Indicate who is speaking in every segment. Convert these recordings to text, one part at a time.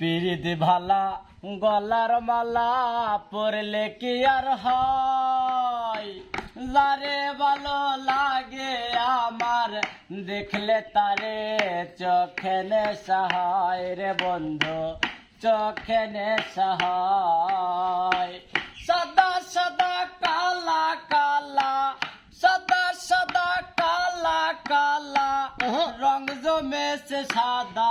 Speaker 1: পিরিত ভালা গলার মালা পরলে কি আর হয়? যারে ভালো লাগে আমার দেখলে তারে চোখে নেশায় রে বন্ধু চোখে নেশায় সদা সদা কালা কালা সদা সদা কালা কালা রং জমেছে সাদা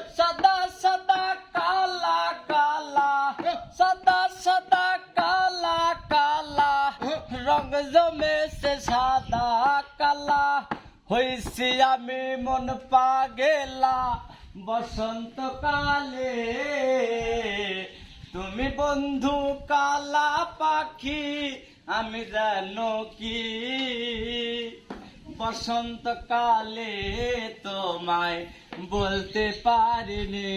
Speaker 1: জমেছে সাদা কালা হইছি আমি মন পাগেলা। বসন্ত কালে তুমি বন্ধু কালা পাখি আমি জানো কি? বসন্ত কালে তোমায় বলতে পারিনি।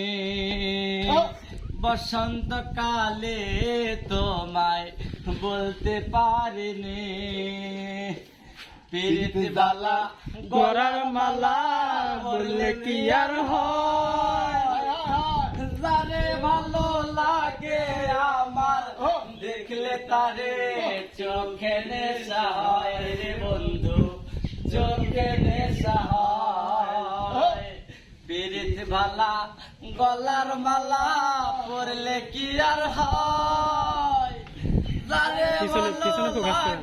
Speaker 1: বসন্ত কালে তোমায় বলতে পারিনি। প্রীতি বালা গরার মালা বললে কি আর হয়? যারে ভালো লাগে আমার দেখলে তারে চোখে নেশা হয়। রে বন্ধু চোখে নেশা হয়। পিরিত ভালা গলার মালা পরলে কি আর হয়?
Speaker 2: পিছনে- focus করেন।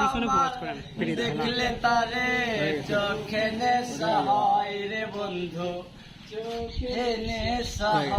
Speaker 2: পিছনে focus করেন।
Speaker 1: দেখলে তারে চোখে নেশা হয় রে বন্ধু। চোখে নেশা হয়।